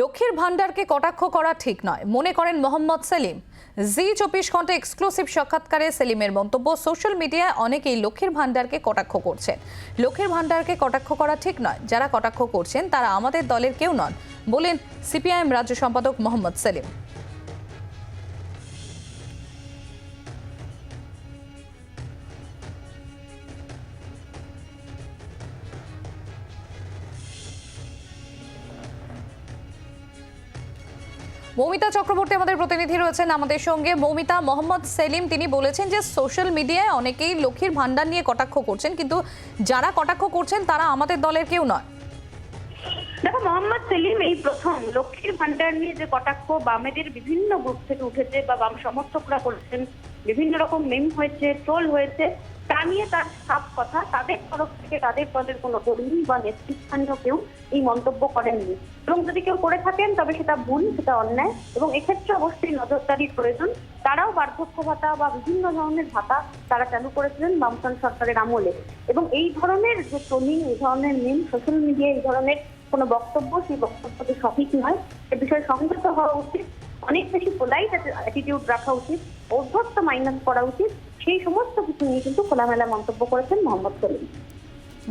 লক্ষ্মীর ভাণ্ডারকে কটাক্ষ করা ঠিক নয়। মনে করেন মোহাম্মদ সেলিম। জি চব্বিশ ঘণ্টা এক্সক্লুসিভ সাক্ষাৎকারে সেলিমের মন্তব্য সোশ্যাল মিডিয়ায় অনেকেই লক্ষ্মীর ভান্ডারকে কটাক্ষ করছেন। লক্ষ্মীর ভান্ডারকে কটাক্ষ করা ঠিক নয়। যারা কটাক্ষ করছেন, তারা আমাদের দলের কেউ নন, বলেন সিপিআইএম রাজ্য সম্পাদক মোহাম্মদ সেলিম। মৌমিতা চক্রবর্তী আমাদের প্রতিনিধি রয়েছেন আমাদের সঙ্গে। মৌমিতা, মোহাম্মদ সেলিম, তিনি বলেছেন যে সোশ্যাল মিডিয়ায় অনেকেই লক্ষ্মীর ভান্ডার নিয়ে কটাক্ষ করছেন, কিন্তু যারা কটাক্ষ করছেন তারা আমাদের দলের কেউ নয়। দেখো, মোহাম্মদ সেলিম, এই প্রথম লক্ষ্মীর ভান্ডার নিয়ে যে কটাক্ষ বামেদের বিভিন্ন গ্রুপ থেকে উঠেছে বা বাম সমর্থকরা করেছেন, বিভিন্ন রকম মেম হয়েছে ট্রোল হয়েছে নিয়ে তার সাফ কথা তাদের তরফ থেকে তাদের দলের কোনো কর্মী বা নেতৃস্থানীয় কেউ এই মন্তব্য করেননি। এবং যদি কেউ করে থাকেন, তবে সেটা ভুল, সেটা অন্যায়। এবং এক্ষেত্রে অবশ্যই নজরদারির প্রয়োজন তারাও বার্ধক্য ভাতা বা বিভিন্ন ধরনের ভাতা তারা চালু করেছিলেন বামফ্রন্ট সরকারের আমলে। এবং এই ধরনের যে ট্রোলিং, এই ধরনের মিম, সোশ্যাল মিডিয়া এই ধরনের কোনো বক্তব্য, সেই বক্তব্যটি সঠিক নয়। এ বিষয়ে সংযত হওয়া উচিত। অনেক বেশি পোলাইট অ্যাটিটিউড রাখা উচিত। অভ্যস্ত মাইনাস করা উচিত। সেই সমস্ত কিছু নিয়ে কিন্তু খোলামেলা মন্তব্য করেছেন মোহাম্মদ সেলিম।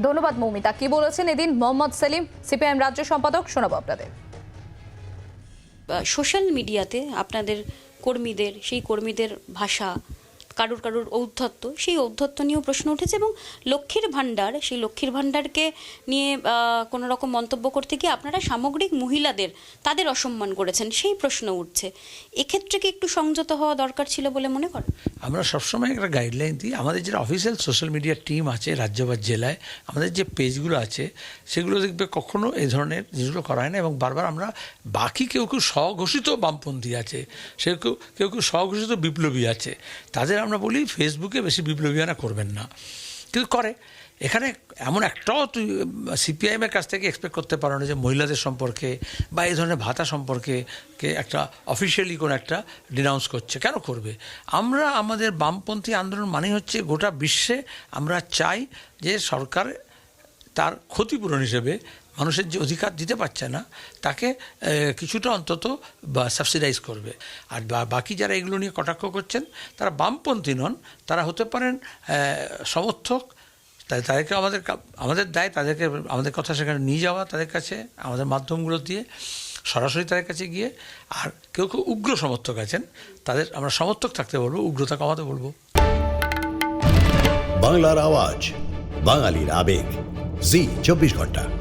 ধন্যবাদ মৌমিতা। কি বলেছেন এদিন মোহাম্মদ সেলিম সিপিআইএম রাজ্য সম্পাদক? শোনাবো আপনাদের। সোশ্যাল মিডিয়াতে আপনাদের কর্মীদের সেই কর্মীদের ভাষা কারুর কারুর ঔদ্ধত্য, সেই ঔদ্ধত্য নিয়েও প্রশ্ন উঠেছে এবং লক্ষ্মীর ভাণ্ডার, সেই লক্ষ্মীর ভাণ্ডারকে নিয়ে কোনো রকম মন্তব্য করতে গিয়ে আপনারা সামগ্রিক মহিলাদের তাদের অসম্মান করেছেন, সেই প্রশ্ন উঠছে। এক্ষেত্রে কি একটু সংযত হওয়া দরকার ছিল বলে মনে করেন? আমরা সবসময় একটা গাইডলাইন দিই। আমাদের যেটা অফিসিয়াল সোশ্যাল মিডিয়া টিম আছে রাজ্য বা জেলায়, আমাদের যে পেজগুলো আছে, সেগুলো দেখবে কখনো এই ধরনের জিনিসগুলো করা হয় না এবং বারবার আমরা বাকি কেউ কেউ স্বঘোষিত বামপন্থী আছে, সে কেউ কেউ কেউ স্বঘোষিত বিপ্লবী আছে, তাদের আমরা বলি ফেসবুকে বেশি বিপ্লবীরা করবেন না। কিন্তু করে। এখানে এমন একটাও তুই, সিপিআইএমের কাছ থেকে এক্সপেক্ট করতে পারো না যে মহিলাদের সম্পর্কে বা এই ধরনের ভাতা সম্পর্কে কে একটা অফিসিয়ালি কোনো একটা ডিনাউন্স করছে। কেন করবে? আমরা আমাদের বামপন্থী আন্দোলন মানে হচ্ছে গোটা বিশ্বে আমরা চাই যে সরকার তার ক্ষতিপূরণ হিসেবে মানুষের যে অধিকার দিতে পারছে না, তাকে কিছুটা অন্তত বা সাবসিডাইজ করবে। আর বাকি যারা এগুলো নিয়ে কটাক্ষ করছেন, তারা বামপন্থী নন, তারা হতে পারেন সমর্থক। তাই তাদেরকে আমাদের আমাদের দায়, তাদেরকে আমাদের কথা সেখানে নিয়ে যাওয়া তাদের কাছে, আমাদের মাধ্যমগুলো দিয়ে সরাসরি তাদের কাছে গিয়ে। আর কেউ কেউ উগ্র সমর্থক আছেন, তাদের আমরা সমর্থক থাকতে বলব, উগ্রতা কমাতে বলব। বাংলার আওয়াজ, বাঙালির আবেগ। জি চব্বিশ ঘণ্টা।